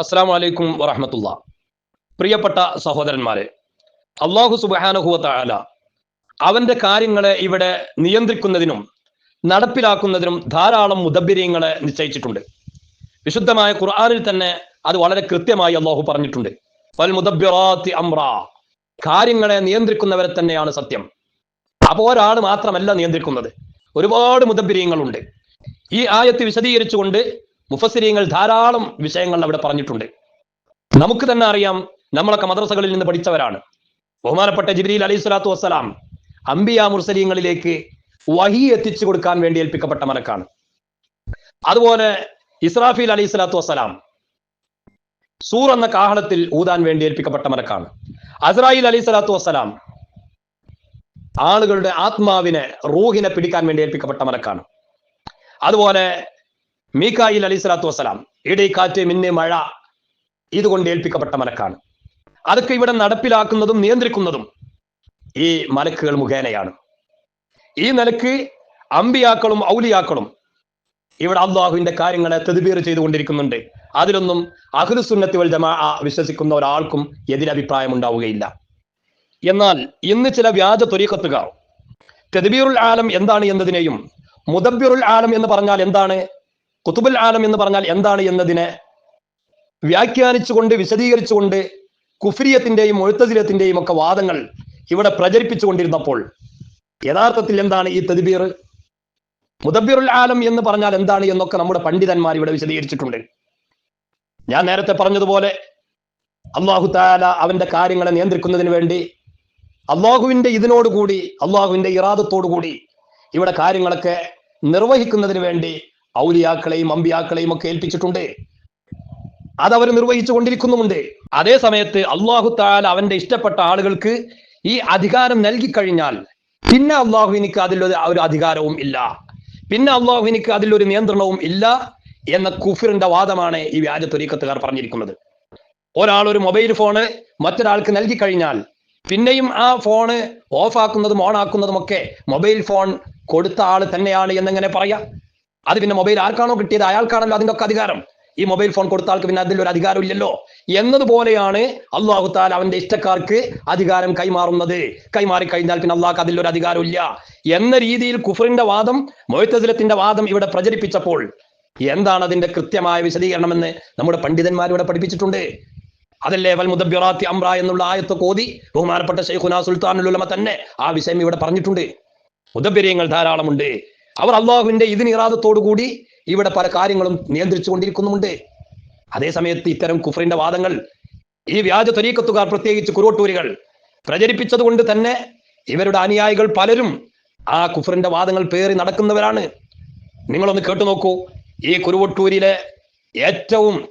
അസ്സാം വലൈക്കും വറഹമത്തുള്ള. പ്രിയപ്പെട്ട സഹോദരന്മാരെ അള്ളാഹു സുബാനഹുവല അവന്റെ കാര്യങ്ങളെ ഇവിടെ നിയന്ത്രിക്കുന്നതിനും നടപ്പിലാക്കുന്നതിനും ധാരാളം മുദബിര്യങ്ങളെ നിശ്ചയിച്ചിട്ടുണ്ട്. വിശുദ്ധമായ ഖുർആാനിൽ തന്നെ അത് വളരെ കൃത്യമായി അള്ളാഹു പറഞ്ഞിട്ടുണ്ട്. കാര്യങ്ങളെ നിയന്ത്രിക്കുന്നവരെ തന്നെയാണ് സത്യം. അപ്പോൾ ഒരാൾ മാത്രമല്ല നിയന്ത്രിക്കുന്നത്. ഒരുപാട് മുദബിര്യങ്ങളുണ്ട് ഈ ആയത്ത് വിശദീകരിച്ചുകൊണ്ട് മുഫസിരിയങ്ങൾ ധാരാളം വിഷയങ്ങൾ അവിടെ പറഞ്ഞിട്ടുണ്ട്. നമുക്ക് തന്നെ അറിയാം നമ്മളൊക്കെ മദ്രസകളിൽ നിന്ന് പഠിച്ചവരാണ്. ബഹുമാനപ്പെട്ട ജിബ്രീൽ അലൈഹി സ്വലാത്തു വസ്സലാം അംബിയ മുർസലീങ്ങളിലേക്ക് വഹി എത്തിച്ചു കൊടുക്കാൻ വേണ്ടി ഏൽപ്പിക്കപ്പെട്ട മലക്കാണ്. അതുപോലെ ഇസ്രാഫീൽ അലൈഹി സ്വലാത്തു വസ്സലാം സൂർ എന്ന കാഹളത്തിൽ ഊതാൻ വേണ്ടി ഏൽപ്പിക്കപ്പെട്ട മലക്കാണ്. അസ്രായിൽ അലൈഹി സ്വലാത്തു വസ്സലാം ആളുകളുടെ ആത്മാവിനെ റൂഹിനെ പിടിക്കാൻ വേണ്ടി ഏൽപ്പിക്കപ്പെട്ട മലക്കാണ്. അതുപോലെ മീക്കായിൽ അലൈഹി സ്വലാത്തു വസ്സലാം ഇടി കാറ്റ് മിന്ന് മഴ ഇതുകൊണ്ട് ഏൽപ്പിക്കപ്പെട്ട മലക്കാണ്. അതൊക്കെ ഇവിടെ നടപ്പിലാക്കുന്നതും നിയന്ത്രിക്കുന്നതും ഈ മലക്കുകൾ മുഖേനയാണ്. ഈ നിലയ്ക്ക് അമ്പിയാക്കളും ഔലിയാക്കളും ഇവിടെ അള്ളാഹുവിന്റെ കാര്യങ്ങളെ തെതിബീർ ചെയ്തുകൊണ്ടിരിക്കുന്നുണ്ട്. അതിലൊന്നും അഖിലുസുന്നത്തി വൽ ജമാ വിശ്വസിക്കുന്ന ഒരാൾക്കും എതിരഭിപ്രായം ഉണ്ടാവുകയില്ല എന്നാൽ ഇന്ന് ചില വ്യാജ ത്വരീക്കത്തുകാർ തെതിബീറുൽ ആലം എന്താണ് എന്നതിനെയും മുദബിറുൽ ആലം എന്ന് പറഞ്ഞാൽ എന്താണ്? കുത്തുബുൽ ആലം എന്ന് പറഞ്ഞാൽ എന്താണ് എന്നതിനെ വ്യാഖ്യാനിച്ചുകൊണ്ട് വിശദീകരിച്ചുകൊണ്ട് കുഫ്രിയത്തിന്റെയും ഒഴുത്തതിരത്തിന്റെയും ഒക്കെ വാദങ്ങൾ ഇവിടെ പ്രചരിപ്പിച്ചുകൊണ്ടിരുന്നപ്പോൾ യഥാർത്ഥത്തിൽ എന്താണ് ഈ തദ്ബീർ? മുദബിറുൽ ആലം എന്ന് പറഞ്ഞാൽ എന്താണ് എന്നൊക്കെ നമ്മുടെ പണ്ഡിതന്മാർ ഇവിടെ വിശദീകരിച്ചിട്ടുണ്ട്. ഞാൻ നേരത്തെ പറഞ്ഞതുപോലെ അള്ളാഹു താല അവന്റെ കാര്യങ്ങളെ നിയന്ത്രിക്കുന്നതിന് വേണ്ടി അള്ളാഹുവിന്റെ ഇതിനോടുകൂടി അള്ളാഹുവിന്റെ ഇറാദത്തോടുകൂടി ഇവിടെ കാര്യങ്ങളൊക്കെ നിർവഹിക്കുന്നതിന് വേണ്ടി ഔലിയാക്കളെയും അമ്പിയാക്കളെയും ഒക്കെ ഏൽപ്പിച്ചിട്ടുണ്ട്. അതവർ നിർവഹിച്ചു കൊണ്ടിരിക്കുന്നുമുണ്ട്. അതേ സമയത്ത് അള്ളാഹു താല അവന്റെ ഇഷ്ടപ്പെട്ട ആളുകൾക്ക് ഈ അധികാരം നൽകിക്കഴിഞ്ഞാൽ പിന്നെ അള്ളാഹുവിനിക്ക് അതിലൊരു ഒരു അധികാരവും ഇല്ല. പിന്നെ അള്ളാഹുവിനിക്ക് അതിലൊരു നിയന്ത്രണവും ഇല്ല എന്ന കുഫിറിന്റെ വാദമാണ് ഈ വ്യാജ തുരീക്കത്തുകാർ പറഞ്ഞിരിക്കുന്നത്. ഒരാൾ ഒരു മൊബൈൽ ഫോണ് മറ്റൊരാൾക്ക് നൽകി കഴിഞ്ഞാൽ പിന്നെയും ആ ഫോണ് ഓഫ് ആക്കുന്നതും ഓൺ ആക്കുന്നതും ഒക്കെ മൊബൈൽ ഫോൺ കൊടുത്ത ആൾ തന്നെയാണ് എന്നെങ്ങനെ പറയാം? അത് പിന്നെ മൊബൈൽ ആർക്കാണോ കിട്ടിയത്? അയാൾക്കാണല്ലോ അതിന്റെ ഒക്കെ അധികാരം. ഈ മൊബൈൽ ഫോൺ കൊടുത്ത ആൾക്ക് പിന്നെ അതിലൊരു അധികാരം ഇല്ലല്ലോ. എന്നതുപോലെയാണ് അള്ളാഹു താല അവന്റെ ഇഷ്ടക്കാർക്ക് അധികാരം കൈമാറുന്നത്. കൈമാറി കഴിഞ്ഞാൽ പിന്നെ അള്ളാഹ്ക്ക് അതിലൊരു അധികാരം ഇല്ല. എന്ന രീതിയിൽ കുഫറിന്റെ വാദം മൊയ്ത്തസിലത്തിന്റെ വാദം ഇവിടെ പ്രചരിപ്പിച്ചപ്പോൾ എന്താണ് അതിന്റെ കൃത്യമായ വിശദീകരണമെന്ന് നമ്മുടെ പണ്ഡിതന്മാർ ഇവിടെ പഠിപ്പിച്ചിട്ടുണ്ട്. അതല്ലേ വൽ മുദബിറാത്തി അമ്ര എന്നുള്ള ആയത്ത് കോതി ബഹുമാനപ്പെട്ട ഷെയ്ഖുന സുൽത്താനുലുലമ തന്നെ ആ വിഷയം ഇവിടെ പറഞ്ഞിട്ടുണ്ട്. മുദബിര്യങ്ങൾ ധാരാളമുണ്ട്. അവർ അള്ളാഹുവിന്റെ ഇതിനിറാദത്തോടു കൂടി ഇവിടെ പല കാര്യങ്ങളും നിയന്ത്രിച്ചു കൊണ്ടിരിക്കുന്നുമുണ്ട് അതേസമയത്ത് ഇത്തരം കുഫറിന്റെ വാദങ്ങൾ ഈ വ്യാജ തൊരീക്കത്തുകാർ പ്രത്യേകിച്ച് കുറുവട്ടൂരികൾ പ്രചരിപ്പിച്ചത് കൊണ്ട് തന്നെ ഇവരുടെ അനുയായികൾ പലരും ആ കുഫറിന്റെ വാദങ്ങൾ പേറി നടക്കുന്നവരാണ്. നിങ്ങളൊന്ന് കേട്ടു നോക്കൂ. ഈ കുരുവട്ടൂരിലെ ഏറ്റവും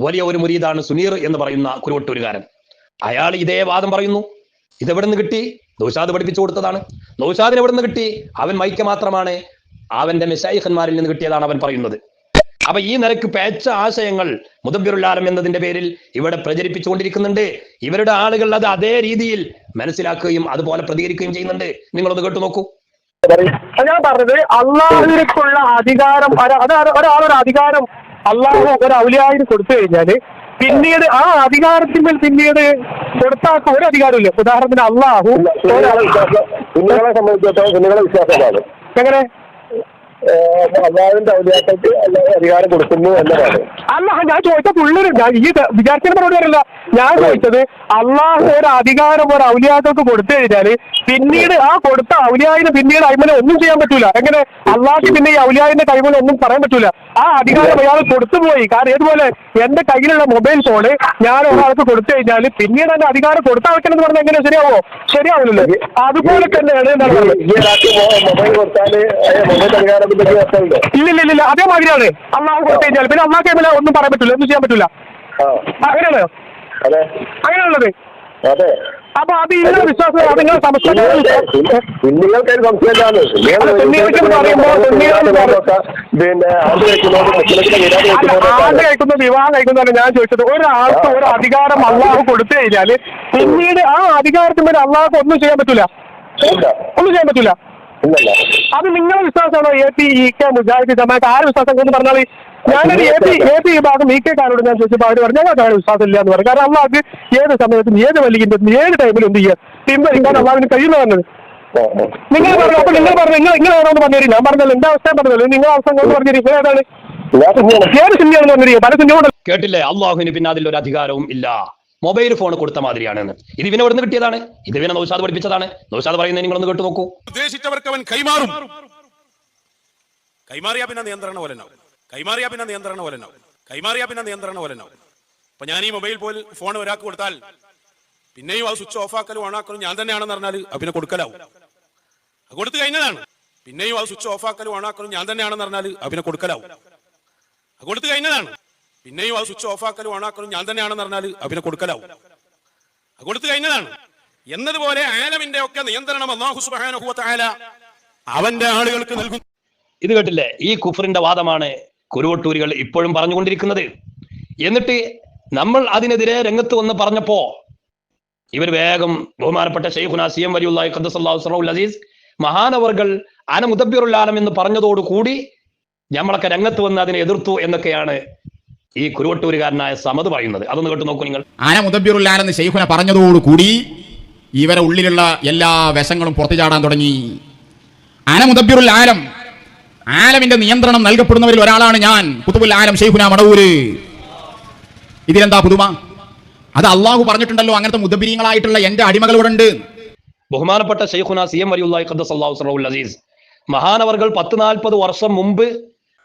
വലിയ ഒരു മുരീദാണ് സുനീർ എന്ന് പറയുന്ന കുരുവട്ടൂരുകാരൻ. അയാൾ ഇതേ വാദം പറയുന്നു. ഇതെവിടെ നിന്ന് കിട്ടി? നൗഷാദ് പഠിപ്പിച്ചു കൊടുത്തതാണ്. നൗഷാദിന് എവിടെ നിന്ന് കിട്ടി? അവൻ മൈക്ക മാത്രമാണ്. അവന്റെ മെസായിഖന്മാരിൽ നിന്ന് കിട്ടിയതാണ് അവൻ പറയുന്നത്. അപ്പൊ ഈ നിരക്ക് പേച്ച ആശയങ്ങൾ മുദബിറുല്ലാലം എന്നതിന്റെ പേരിൽ ഇവിടെ പ്രചരിപ്പിച്ചുകൊണ്ടിരിക്കുന്നുണ്ട്. ഇവരുടെ ആളുകൾ അത് അതേ രീതിയിൽ മനസ്സിലാക്കുകയും അതുപോലെ പ്രതികരിക്കുകയും ചെയ്യുന്നുണ്ട്. നിങ്ങളൊന്ന് കേട്ടു നോക്കൂ. ഞാൻ പറഞ്ഞത് അള്ളാഹുവിനേക്കുള്ള അധികാരം ഒരാളൊരു അധികാരം അള്ളാഹു ഒരു ഔലിയായി കൊടുത്തു കഴിഞ്ഞാൽ പിന്നീട് ആ അധികാരത്തിന്മേൽ പിന്നീട് കൊടുത്താക്ക ഒരു അധികാരമില്ല ഉദാഹരണത്തിന് അള്ളാഹു സംബന്ധിച്ചിടത്തോളം എങ്ങനെ? അള്ളാഹുവിന്റെ അല്ലാതെ അധികാരം കൊടുക്കുന്നു എന്നതാണ് അല്ല ഞാൻ ചോദിച്ച പുള്ളൊരു ഞാൻ ഈ വിചാരിക്കുന്ന മറുപടി ഞാൻ ചോദിച്ചത് അള്ളാഹു ഒരു അധികാരം ഒരു ഔലിയാക്കൾക്ക് കൊടുത്തു കഴിഞ്ഞാൽ പിന്നീട് ആ കൊടുത്ത ഔലിയായിന് പിന്നീട് അയ്മനെ ഒന്നും ചെയ്യാൻ പറ്റൂല എങ്ങനെ അള്ളാഹ്ക്ക് പിന്നെ ഈ ഔലിയായിന്റെ കൈമല ഒന്നും പറയാൻ പറ്റൂല ആ അധികാരം അയാൾ കൊടുത്തുപോയി കാരണം ഏതുപോലെ എന്റെ കയ്യിലുള്ള മൊബൈൽ ഫോണ് ഞാൻ ഒരാൾക്ക് കൊടുത്തു കഴിഞ്ഞാൽ പിന്നീട് എന്റെ അധികാരം കൊടുത്ത ആൾക്കെന്ന് പറഞ്ഞാൽ എങ്ങനെ ശരിയാവോ ശരിയാവില്ലല്ലോ അതുപോലെ തന്നെയാണ് എന്താണ് മൊബൈൽ കൊടുത്താൽ മൊബൈൽ വ്യവസ്ഥയുണ്ട് ഇല്ല ഇല്ല ഇല്ല. അതേമാതിരിയാണ്. അള്ളാഹു കൊടുത്തു കഴിഞ്ഞാൽ പിന്നെ അള്ളാഹ് കേമല ഒന്നും പറയാൻ പറ്റില്ല ഒന്നും ചെയ്യാൻ പറ്റില്ല അങ്ങനെയാണ്? അങ്ങനെയുള്ളത് അപ്പൊ അത് ഇന്ന വിശ്വാസം അത് ആണ്ട് ആണ്ട് കഴിക്കുന്ന വിവാഹം കഴിക്കുന്നതാണ് ഞാൻ ചോദിച്ചത്. ഒരാൾക്ക് ഒരു അധികാരം അള്ളാഹു കൊടുത്തു കഴിഞ്ഞാൽ പിന്നീട് ആ അധികാരത്തിന് മേലെ അള്ളാഹ് ഒന്നും ചെയ്യാൻ പറ്റൂല. ഒന്നും ചെയ്യാൻ പറ്റൂല. ഇല്ലല്ല. അത് നിങ്ങളുടെ വിശ്വാസമാണോ? A P E K Mujahid Jamaat? ആര് വിശ്വാസം എന്ന് പറഞ്ഞാൽ ഞാനൊരു എ പി എ പി വിഭാഗം ഇ കെ കാരോട് ഞാൻ ചോദിച്ചപ്പോൾ അവർ പറഞ്ഞു ഞങ്ങൾക്ക് അങ്ങനെ വിശ്വാസം ഇല്ല എന്ന് പറഞ്ഞു. കാരണം അള്ളാഹ് ഏത് സമയത്തും ഏത് വലിക്കുന്നതും ഏത് ടൈമിലും എന്ത് ചെയ്യുക പിൻവലിക്കാൻ അള്ളാഹിന് കഴിയുന്ന പറഞ്ഞത്. നിങ്ങൾ പറഞ്ഞു അപ്പൊ നിങ്ങൾ പറഞ്ഞു നിങ്ങൾ നിങ്ങൾ ഏതാണെന്ന് പറഞ്ഞു ഞാൻ പറഞ്ഞല്ലോ എന്റെ അവസ്ഥ? പറഞ്ഞല്ലോ നിങ്ങൾ അവസ്ഥ കൊണ്ട് പറഞ്ഞു നിങ്ങൾ ഏതാണ്? ഏത് സിനിമയാണെന്ന് പറഞ്ഞിരിക്കുക പല സിനിമ കേട്ടില്ലേ? അള്ളാഹുവിന് പിന്നെ അതിൽ ഒരു അധികാരവും ഇല്ല. മൊബൈൽ ഫോൺ കൊടുത്ത മാതിരിയാണെന്ന്. ഇത് ഇവനെ ഇവിടുന്ന് കിട്ടിയതാണ്? ഇത് ഇവനെ നൗഷാദ് പഠിപ്പിച്ചതാണ്. നൗഷാദ് പറയുന്നത് നിങ്ങളൊന്ന് കേട്ടു നോക്കൂ ഉദ്ദേശിച്ചവർക്ക് അവൻ കൈമാറും. കൈമാറിയാ പിന്നെ നിയന്ത്രണ പോലെനാവും കൈമാറിയാ പിന്നെ നിയന്ത്രണ പോലെനാവും കൈമാറിയാ പിന്നെ നിയന്ത്രണ പോലെനാവും അപ്പൊ ഞാൻ ഈ മൊബൈൽ പോൽ ഫോൺ ഒരാൾക്ക് കൊടുത്താൽ പിന്നെയും അത് സ്വിച്ച് ഓഫ് ആക്കലും ഓൺ ആക്കലും ഞാൻ തന്നെയാണെന്ന് പറഞ്ഞാൽ പിന്നെ കൊടുക്കലാവും. അത് കൊടുത്തു കഴിഞ്ഞതാണ്. പിന്നെയും അത് സ്വിച്ച് ഓഫ് ആക്കലും ഓൺ ആക്കലും ഞാൻ തന്നെയാണെന്ന് പറഞ്ഞാൽ പിന്നെ കൊടുക്കലാവും. അത് കൊടുത്തു കഴിഞ്ഞതാണ്. പിന്നെയും അത് സ്വിച്ച് ഓഫ് ആക്കലും ഓൺ ആക്കലും ഞാൻ തന്നെയാണെന്ന് പറഞ്ഞാൽ അഭിനെ കൊടുക്കലാവും. കൊടുത്തു കഴിഞ്ഞതാണ്. എന്നതുപോലെ ആലമിന്റെ ഒക്കെ നിയന്ത്രണം അള്ളാഹു തആല അവന്റെ ആളുകൾക്ക് നൽകുന്നു ഇത് കേട്ടില്ലേ? ഈ കുഫറിന്റെ വാദമാണ് കുരുവട്ടൂരികൾ ഇപ്പോഴും പറഞ്ഞുകൊണ്ടിരിക്കുന്നത്. എന്നിട്ട് നമ്മൾ അതിനെതിരെ രംഗത്ത് വന്ന് പറഞ്ഞപ്പോ ഇവർ വേഗം ബഹുമാനപ്പെട്ട ഷെയ്ഖുന സി എം വലിയുള്ളാഹി ഖദ്ദസല്ലാഹു സറഹുൽ അസീസ് മഹാനവർകൾ അന മുദബ്ബിറുൽ ആലം എന്ന് പറഞ്ഞതോടുകൂടി നമ്മളൊക്കെ രംഗത്ത് വന്ന് അതിനെ എതിർത്തു എന്നൊക്കെയാണ് ഈ കുരുവട്ടൂരുകാരനായ സമത് പറയുന്നത്. അതൊന്ന് കേട്ട് നോക്കൂ നിങ്ങൾ. ആന മുതബിറുല്ലാനെന്ന് ഷെയ്ഖുന പറഞ്ഞതോടുകൂടി ഇവരെ ഉള്ളിലുള്ള എല്ലാ വശങ്ങളും പുറത്തു ചാടാൻ തുടങ്ങി. ആന മുദബ്ബിറുൽ ആലം. ആലമിന്റെ നിയന്ത്രണം നൽകപ്പെടുന്നവരിൽ ഒരാളാണ് ഞാൻ. കുത്തുബുൽ ആലം ഷെയ്ഖുന മടവൂര് ഇതിലെന്താ പുതുമ? അത് അള്ളാഹു പറഞ്ഞിട്ടുണ്ടല്ലോ അങ്ങനത്തെ മുതബിരിയങ്ങളായിട്ടുള്ള എന്റെ ഉണ്ട്. ബഹുമാനപ്പെട്ട ഷെയ്ഖുന സി എം വലിയുള്ളാഹി ഖദ്ദസല്ലാഹു സറഹുൽ അസീസ് മഹാനവർകൾ പത്ത് നാൽപ്പത് വർഷം മുമ്പ്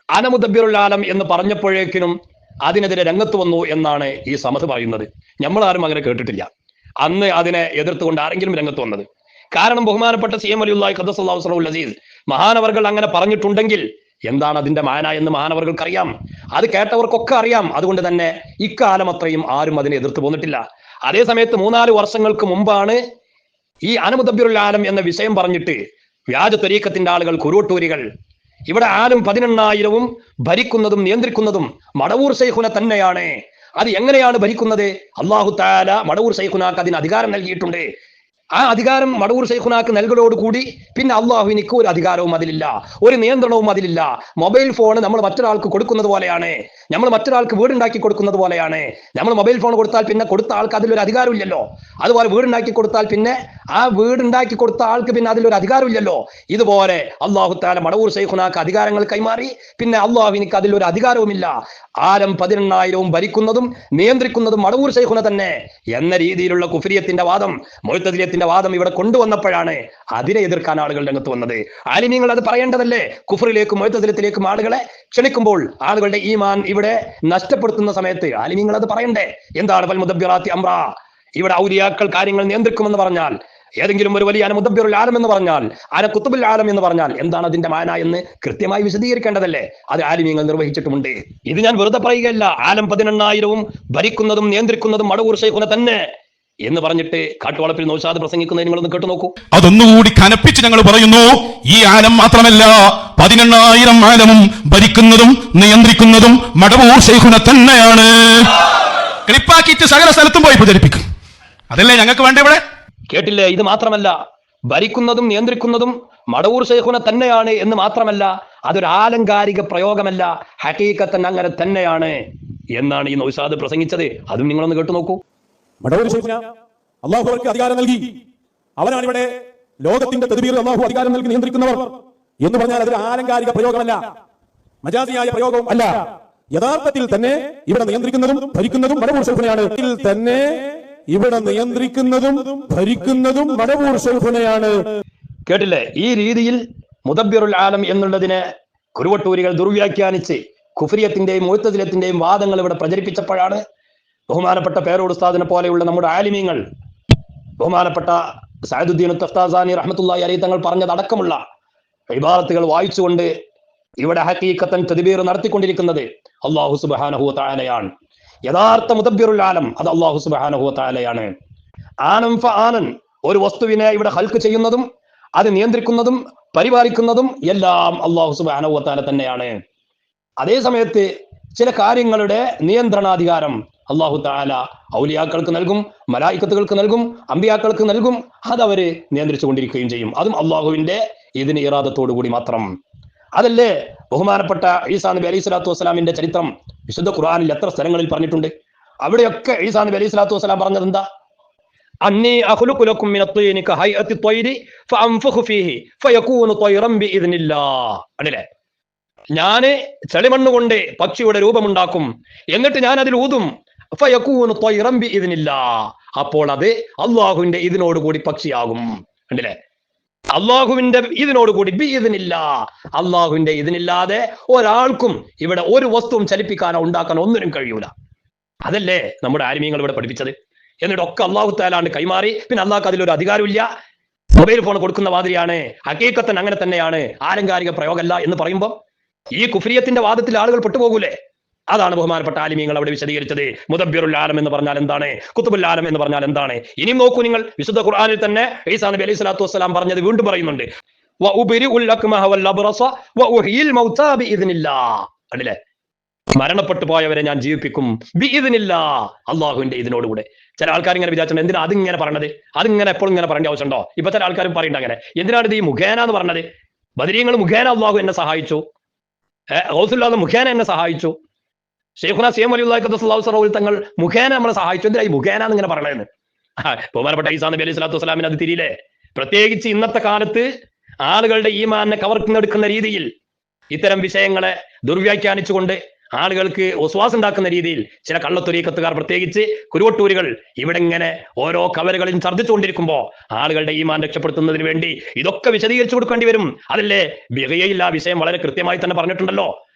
അനമുദബിറുൽ ആലം എന്ന് പറഞ്ഞപ്പോഴേക്കിനും അതിനെതിരെ രംഗത്ത് വന്നു എന്നാണ് ഈ സമത് പറയുന്നത്. നമ്മൾ ആരും അങ്ങനെ കേട്ടിട്ടില്ല. അന്ന് അതിനെ എതിർത്തുകൊണ്ട് ആരെങ്കിലും രംഗത്ത് വന്നത്. കാരണം ബഹുമാനപ്പെട്ട സി എം ഖദ്ദസല്ലാഹു സറഹുൽ അസീസ് മഹാനവർകൾ അങ്ങനെ പറഞ്ഞിട്ടുണ്ടെങ്കിൽ എന്താണ് അതിന്റെ മാന എന്ന് മഹാനവർകൾക്ക് അറിയാം അത് കേട്ടവർക്കൊക്കെ അറിയാം. അതുകൊണ്ട് തന്നെ ഇക്കാലം അത്രയും ആരും അതിനെ എതിർത്ത് പോന്നിട്ടില്ല. അതേ സമയത്ത് മൂന്നാൽ വർഷങ്ങൾക്ക് മുമ്പാണ് ഈ അനുമുദബിറുൽ ആലം എന്ന വിഷയം പറഞ്ഞിട്ട് വ്യാജ ത്വരീക്കത്തിന്റെ ആളുകൾ കുരുവട്ടൂരികൾ ഇവിടെ ആരും പതിനെണ്ണായിരവും ഭരിക്കുന്നതും നിയന്ത്രിക്കുന്നതും മടവൂർ സൈഹുന തന്നെയാണ്. അത് എങ്ങനെയാണ് ഭരിക്കുന്നത്? അള്ളാഹു താല മടവൂർ സൈഹുനാക്ക് അതിന് അധികാരം നൽകിയിട്ടുണ്ട്. ആ അധികാരം മടവൂർ ശൈഖുനാക്ക് നൽകലോടുകൂടി പിന്നെ അള്ളാഹുവിനിക്ക് ഒരു അധികാരവും അതിലില്ല. ഒരു നിയന്ത്രണവും അതിലില്ല. മൊബൈൽ ഫോൺ നമ്മൾ മറ്റൊരാൾക്ക് കൊടുക്കുന്നത് പോലെയാണ്. നമ്മൾ മറ്റൊരാൾക്ക് വീടുണ്ടാക്കി കൊടുക്കുന്നത് പോലെയാണ്. നമ്മൾ മൊബൈൽ ഫോൺ കൊടുത്താൽ പിന്നെ കൊടുത്ത ആൾക്ക് അതിലൊരു അധികാരമില്ലല്ലോ. അതുപോലെ വീടുണ്ടാക്കി കൊടുത്താൽ പിന്നെ ആ വീടുണ്ടാക്കി കൊടുത്ത ആൾക്ക് പിന്നെ അതിലൊരു അധികാരമില്ലല്ലോ. ഇതുപോലെ അള്ളാഹു താല മടവൂർ ശൈഖുനാക്ക് അധികാരങ്ങൾ കൈമാറി. പിന്നെ അള്ളാഹുവിനിക്ക് അതിലൊരു അധികാരവുമില്ല. ആരം പതിനെണ്ണായിരവും ഭരിക്കുന്നതും നിയന്ത്രിക്കുന്നതും മടവൂർ സൈഖുന തന്നെ എന്ന രീതിയിലുള്ള കുഫിരിയത്തിന്റെ വാദം മൊയ്ത്തതിലിയത്തിന്റെ വാദം ഇവിടെ കൊണ്ടുവന്നപ്പോഴാണ് അതിനെ എതിർക്കാൻ ആളുകൾ രംഗത്ത് വന്നത്. ആലിമീങ്ങൾ അത് പറയേണ്ടതല്ലേ? കുഫറിലേക്കും മൊയ്ത്തതിലത്തിലേക്കും ആളുകളെ ക്ഷണിക്കുമ്പോൾ ആളുകളുടെ ഈമാൻ ഇവിടെ നഷ്ടപ്പെടുത്തുന്ന സമയത്ത് ആലിമീങ്ങൾ അത് പറയണ്ടേ? എന്താണ് വൽ മുദബ്ബിറാത്തി അമ്ര ഇവിടെ ഔലിയാക്കൾ കാര്യങ്ങൾ നിയന്ത്രിക്കുമെന്ന് പറഞ്ഞാൽ ഏതെങ്കിലും ഒരു വലിയ മുദബ്ബിറുൽ ആലം എന്ന് പറഞ്ഞാൽ അന കുത്തുബുൽ ആലം എന്ന് പറഞ്ഞാൽ എന്താണ് അതിന്റെ മാന എന്ന് കൃത്യമായി വിശദീകരിക്കേണ്ടതല്ലേ? അത് ആലിമീങ്ങൾ നിർവഹിച്ചിട്ടുമുണ്ട്. ഇത് ഞാൻ വെറുതെ പറയുകയല്ല. ആലം പതിനെണ്ണായിരവും ഭരിക്കുന്നതും നിയന്ത്രിക്കുന്നതും മടവൂർ ശൈഖുന തന്നെ. എന്ന് പറഞ്ഞിട്ട് കാട്ടുവളപ്പിൽ നോശാദ് പ്രസംഗിക്കുന്നത് നിങ്ങളൊന്ന് കേട്ടു നോക്കൂ. അതൊന്നുകൂടി കനപ്പിച്ച് ഞങ്ങൾ പറയുന്നു ഈ ആലം മാത്രമല്ല പതിനെണ്ണായിരം ആലമും ഭരിക്കുന്നതും നിയന്ത്രിക്കുന്നതും മടവൂർ ശൈഖുന തന്നെയാണ്. ക്ലിപ്പാക്കിയിട്ട് സകല സ്ഥലത്തും പോയി പ്രചരിപ്പിക്കും. അതല്ലേ ഞങ്ങൾക്ക് വേണ്ട ഇവിടെ? കേട്ടില്ലേ? ഇത് മാത്രമല്ല ഭരിക്കുന്നതും നിയന്ത്രിക്കുന്നതും മടവൂർ ശൈഖുന തന്നെയാണ് എന്ന് മാത്രമല്ല അതൊരു ആലങ്കാരിക പ്രയോഗമല്ല ഹക്കീക്കത്തൻ അങ്ങനെ തന്നെയാണ് എന്നാണ് ഈ നൗസാദ് പ്രസംഗിച്ചത്. അതും നിങ്ങളൊന്ന് കേട്ടു നോക്കൂ. മടവൂർ ഷെയ്ഖിന് അള്ളാഹു അവർക്ക് അധികാരം നൽകി. അവനാണ് ഇവിടെ ലോകത്തിന്റെ തെരുവീർ അള്ളാഹു അധികാരം നൽകി നിയന്ത്രിക്കുന്നവർ എന്ന് പറഞ്ഞാൽ അതൊരു ആലങ്കാരിക പ്രയോഗമല്ല. മജാസിയായ പ്രയോഗവും അല്ല. യഥാർത്ഥത്തിൽ തന്നെ ഇവിടെ നിയന്ത്രിക്കുന്നതും ഭരിക്കുന്നതും മടവൂർ ഷെയ്ഖിനെയാണ്. തന്നെ ഇവിടെ നിയന്ത്രിക്കുന്നതും ഭരിക്കുന്നതും മടവൂർ ഷെയ്ഖിനെയാണ്. കേട്ടില്ലേ? ഈ രീതിയിൽ മുദബ്ബിറുൽ ആലം എന്നുള്ളതിനെ കുരുവട്ടൂരികൾ ദുർവ്യാഖ്യാനിച്ച് കുഫരിയത്തിന്റെയും മുഴുത്തതിലത്തിന്റെയും വാദങ്ങൾ ഇവിടെ പ്രചരിപ്പിച്ചപ്പോഴാണ് ബഹുമാനപ്പെട്ട പേരോട് ഉസ്താദിനെ പോലെയുള്ള നമ്മുടെ ആലിമീങ്ങൾ ബഹുമാനപ്പെട്ട സയദുദ്ദീൻ തഫ്താസാനി റഹ്മത്തുള്ളാഹി അലി തങ്ങൾ പറഞ്ഞതടക്കമുള്ള ഇബാറത്തുകൾ വായിച്ചുകൊണ്ട് ഇവിടെ ഹക്കീക്കത്തൻ തദ്ബീർ നടത്തിക്കൊണ്ടിരിക്കുന്നത് അള്ളാഹു സുബാനഹു താലയാണ് യഥാർത്ഥ മുദബ്ബിറുൽ ആലം അത് അള്ളാഹു സുബാനഹു താലയാണ് ആനം ഫ ആനൻ ഒരു വസ്തുവിനെ ഇവിടെ ഹൽക്ക് ചെയ്യുന്നതും അത് നിയന്ത്രിക്കുന്നതും പരിപാലിക്കുന്നതും എല്ലാം അള്ളാഹു സുബാനഹു താല തന്നെയാണ്. അതേ സമയത്ത് ചില കാര്യങ്ങളുടെ നിയന്ത്രണാധികാരം അള്ളാഹു താല ഔലിയാക്കൾക്ക് നൽകും മലായിക്കത്തുകൾക്ക് നൽകും അമ്പിയാക്കൾക്ക് നൽകും. അതവര് നിയന്ത്രിച്ചു കൊണ്ടിരിക്കുകയും ചെയ്യും. അതും അള്ളാഹുവിന്റെ ഇതിന് ഇറാദത്തോടു കൂടി മാത്രം. അതല്ലേ ബഹുമാനപ്പെട്ട ഈസാ നബി അലൈഹി സ്വലാത്തു വസ്സലാമിന്റെ ചരിത്രം? വിശുദ്ധ ഖുർആനിൽ എത്ര സ്ഥലങ്ങളിൽ പറഞ്ഞിട്ടുണ്ട്? അവിടെയൊക്കെ ഈസാ നബി അലൈഹി സ്വലാത്തു വസ്സലാം പറഞ്ഞത് എന്താ? അന്നി ഫീഹി ഫയകൂനു ഞാൻ ചെളിമണ്ണ് കൊണ്ട് പക്ഷിയുടെ രൂപമുണ്ടാക്കും. എന്നിട്ട് ഞാൻ അതിൽ ഊതും. ഫയകൂനു തൊയ്റമ്പി ഇതിനില്ല അപ്പോൾ അത് അള്ളാഹുവിന്റെ ഇതിനോട് കൂടി പക്ഷിയാകും. കണ്ടില്ലേ? അള്ളാഹുവിന്റെ ഇതിനോട് കൂടി ബി ഇതിനില്ല അള്ളാഹുവിന്റെ ഇതിനില്ലാതെ ഒരാൾക്കും ഇവിടെ ഒരു വസ്തുവും ചലിപ്പിക്കാനോ ഉണ്ടാക്കാനോ ഒന്നിനും കഴിയൂല. അതല്ലേ നമ്മുടെ ആരിമീങ്ങൾ ഇവിടെ പഠിപ്പിച്ചത്? എന്നിട്ട് ഒക്കെ അള്ളാഹു താലാണ്ട് കൈമാറി. പിന്നെ അള്ളാഹ്ക്ക് അതിലൊരു അധികാരമില്ല. മൊബൈൽ ഫോൺ കൊടുക്കുന്ന മാതിരിയാണ്. ഹക്കീക്കത്തൻ അങ്ങനെ തന്നെയാണ്. ആലങ്കാരിക പ്രയോഗമല്ല എന്ന് പറയുമ്പോൾ ഈ കുഫ്രിയത്തിന്റെ വാദത്തിൽ ആളുകൾ പെട്ടുപോകൂലേ? അതാണ് ബഹുമാനപ്പെട്ട ആലിമീങ്ങൾ അവിടെ വിശദീകരിച്ചത്. മുദബ്ബിറുൽ ആലം എന്ന് പറഞ്ഞാൽ എന്താണ്? കുത്തുബുൽ ആലം എന്ന് പറഞ്ഞാൽ എന്താണ്? ഇനിയും നോക്കൂ നിങ്ങൾ വിശുദ്ധ ഖുർആനിൽ തന്നെ ഈസാ നബി അലൈഹി സ്വലാത്തു വസ്സലാം പറഞ്ഞത് വീണ്ടും പറയുന്നുണ്ട്. കണ്ടില്ലേ? മരണപ്പെട്ടു പോയവരെ ഞാൻ ജീവിപ്പിക്കും ബിഇദ്നില്ലാ. അള്ളാഹുവിന്റെ ഇതിനോടുകൂടെ ചില ആൾക്കാർ ഇങ്ങനെ വിചാരിച്ചിട്ടുണ്ട് എന്തിനാ അതിങ്ങനെ പറഞ്ഞത് അതിങ്ങനെ എപ്പോഴും ഇങ്ങനെ പറയേണ്ട ആവശ്യമുണ്ടോ? ഇപ്പൊ ചില ആൾക്കാരും പറയണ്ട അങ്ങനെ. എന്തിനാണ് ഇത് ഈ മുഖേന എന്ന് പറഞ്ഞത്? ബദരീങ്ങൾ മുഖേന അള്ളാഹു എന്നെ സഹായിച്ചു. ഹൗസുല്ലാതെ മുഖേന എന്നെ സഹായിച്ചു. ഷെയ്ഖുന സി എം അലിഹുല്ലാഹുൽ തങ്ങൾ മുഖേന നമ്മളെ സഹായിച്ചു. എന്തിനാ ഈ മുഖേന എന്നിങ്ങനെ പറയണേന്ന് ബഹുമാനപ്പെട്ട ഈസാ നബി അലൈഹി സ്വലാത്തു വസ്സലാമിന് അത് തിരിയില്ലേ? പ്രത്യേകിച്ച് ഇന്നത്തെ കാലത്ത് ആളുകളുടെ ഈമാനെ കവർക്കുന്നെടുക്കുന്ന രീതിയിൽ ഇത്തരം വിഷയങ്ങളെ ദുർവ്യാഖ്യാനിച്ചുകൊണ്ട് ആളുകൾക്ക് ഉസ്വാസം ഉണ്ടാക്കുന്ന രീതിയിൽ ചില കള്ളത്തൊരീക്കത്തുകാർ പ്രത്യേകിച്ച് കുരുവട്ടൂരുകൾ ഇവിടെ ഇങ്ങനെ ഓരോ കവലുകളിലും ഛർദ്ദിച്ചുകൊണ്ടിരിക്കുമ്പോ ആളുകളുടെ ഈമാൻ രക്ഷപ്പെടുത്തുന്നതിന് വേണ്ടി ഇതൊക്കെ വിശദീകരിച്ചു കൊടുക്കേണ്ടി വരും. അതല്ലേ? ബിഹയിൽ ആ വിഷയം വളരെ കൃത്യമായി തന്നെ പറഞ്ഞിട്ടുണ്ടല്ലോ.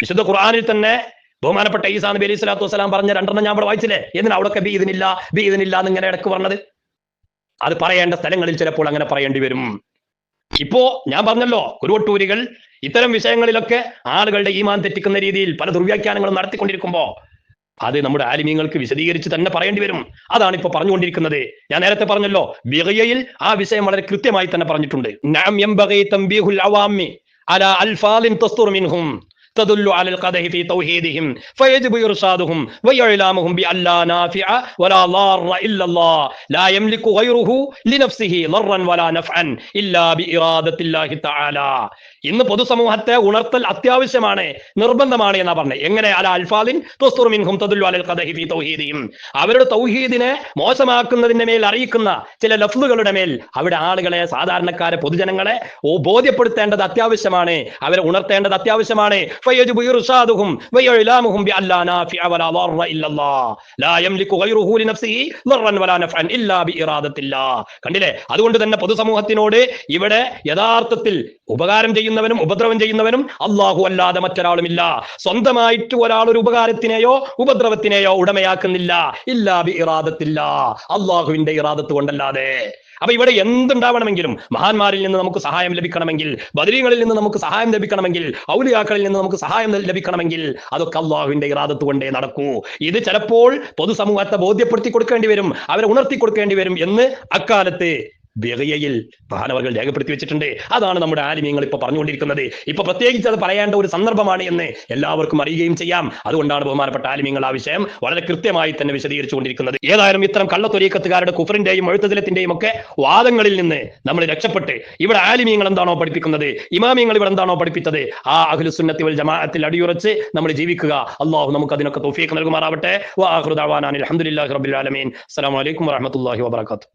വിശുദ്ധ ഖുർആാനിൽ തന്നെ ബഹുമാനപ്പെട്ട ഈസാ നബി അലൈഹി സ്വലാത്തു വസ്സലാം പറഞ്ഞ രണ്ടെണ്ണം ഞാൻ ഇവിടെ വായിച്ചില്ലേ? എന്തിനാ അവിടെയൊക്കെ ബി ഇതിനില്ല ബി ഇതിനില്ല എന്ന് ഇങ്ങനെ ഇടയ്ക്ക് പറഞ്ഞത്? അത് പറയേണ്ട സ്ഥലങ്ങളിൽ ചിലപ്പോൾ അങ്ങനെ പറയേണ്ടി വരും. ഇപ്പോ ഞാൻ പറഞ്ഞല്ലോ കുരുവട്ടൂരികൾ ഇത്തരം വിഷയങ്ങളിലൊക്കെ ആളുകളുടെ ഈമാൻ തെറ്റിക്കുന്ന രീതിയിൽ പല ദുർവ്യാഖ്യാനങ്ങളും നടത്തിക്കൊണ്ടിരിക്കുമ്പോ അത് നമ്മുടെ ആലിമീങ്ങൾക്ക് വിശദീകരിച്ച് തന്നെ പറയേണ്ടി വരും. അതാണ് ഇപ്പൊ പറഞ്ഞുകൊണ്ടിരിക്കുന്നത്. ഞാൻ നേരത്തെ പറഞ്ഞല്ലോ ബിഗയിൽ ആ വിഷയം വളരെ കൃത്യമായി തന്നെ പറഞ്ഞിട്ടുണ്ട്. تدل على القدح في توحيدهم فيجب إرصادهم وإعلامهم بأن لا نافع ولا ضار إلا الله. لا يملك غيره لنفسه ضرا ولا نفعا إلا بإرادة الله تعالى. ഇന്ന് പൊതുസമൂഹത്തെ ഉണർത്തൽ അത്യാവശ്യമാണ് നിർബന്ധമാണ് എന്നാ പറഞ്ഞത് എങ്ങനെ? അല അൽഫാദിൻ തൗഹീദിയും. അവരുടെ തൗഹീദിനെ മോശമാക്കുന്നതിന്റെ മേൽ അറിയിക്കുന്ന ചില ലഫ്ലുകളുടെ മേൽ അവിടെ ആളുകളെ സാധാരണക്കാരെ പൊതുജനങ്ങളെ ബോധ്യപ്പെടുത്തേണ്ടത് അത്യാവശ്യമാണ്. അവരെ ഉണർത്തേണ്ടത് അത്യാവശ്യമാണ്. കണ്ടില്ലേ? അതുകൊണ്ട് തന്നെ പൊതുസമൂഹത്തിനോട് ഇവിടെ യഥാർത്ഥത്തിൽ ഉപകാരം ചെയ്യുന്ന ചെയ്യുന്നവനും ഉപദ്രവം ചെയ്യുന്നവനും അള്ളാഹു അല്ലാതെ മറ്റൊരാളുമില്ല. സ്വന്തമായിട്ട് ഒരാൾ ഒരു ഉപകാരത്തിനെയോ ഉപദ്രവത്തിനെയോ ഉടമയാക്കുന്നില്ല. ഇല്ലാ ബി ഇറാദത്തില്ല. അള്ളാഹുവിന്റെ ഇറാദത്ത് കൊണ്ടല്ലാതെ. അപ്പൊ ഇവിടെ എന്തുണ്ടാവണമെങ്കിലും മഹാന്മാരിൽ നിന്ന് നമുക്ക് സഹായം ലഭിക്കണമെങ്കിൽ ബദരീങ്ങളിൽ നിന്ന് നമുക്ക് സഹായം ലഭിക്കണമെങ്കിൽ ഔലിയാക്കളിൽ നിന്ന് നമുക്ക് സഹായം ലഭിക്കണമെങ്കിൽ അതൊക്കെ അള്ളാഹുവിന്റെ ഇറാദത്ത് കൊണ്ടേ നടക്കൂ. ഇത് ചിലപ്പോൾ പൊതുസമൂഹത്തെ ബോധ്യപ്പെടുത്തി കൊടുക്കേണ്ടി വരും അവരെ ഉണർത്തി കൊടുക്കേണ്ടി വരും എന്ന് അക്കാലത്ത് ബിഗയിൽ മഹാനവർകൾ രേഖപ്പെടുത്തി വെച്ചിട്ടുണ്ട്. അതാണ് നമ്മുടെ ആലിമ്യങ്ങൾ ഇപ്പൊ പറഞ്ഞുകൊണ്ടിരിക്കുന്നത്. ഇപ്പൊ പ്രത്യേകിച്ച് അത് പറയേണ്ട ഒരു സന്ദർഭമാണ് എന്ന് എല്ലാവർക്കും അറിയുകയും ചെയ്യാം. അതുകൊണ്ടാണ് ബഹുമാനപ്പെട്ട ആലിമ്യങ്ങൾ ആ വിഷയം വളരെ കൃത്യമായി തന്നെ വിശദീകരിച്ചു കൊണ്ടിരിക്കുന്നത് ഏതായാലും ഇത്തരം കള്ളത്തൊരീക്കത്തുകാരുടെ കുഫറിന്റെയും എഴുത്തതിലത്തിന്റെയും ഒക്കെ വാദങ്ങളിൽ നിന്ന് നമ്മൾ രക്ഷപ്പെട്ട് ഇവിടെ ആലിമ്യങ്ങൾ എന്താണോ പഠിപ്പിക്കുന്നത്? ഇമാമിയങ്ങൾ ഇവിടെ എന്താണോ പഠിപ്പിച്ചത്? ആ അഖിലുസുന്നത്തി വൽ ജമാഅത്തിൽ അടിയുറച്ച് നമ്മൾ ജീവിക്കുക. അള്ളാഹു നമുക്ക് അതിനൊക്കെ തൗഫീഖ് നൽകുമാറാവട്ടെ. വാഹൃദാവാനാൻ അലഹമുല്ലാ റബ്ബിൽ ആലമീൻ. അസ്സലാമു അലൈക്കും വറഹ്മത്തുള്ളാഹി വബറകാതുഹു.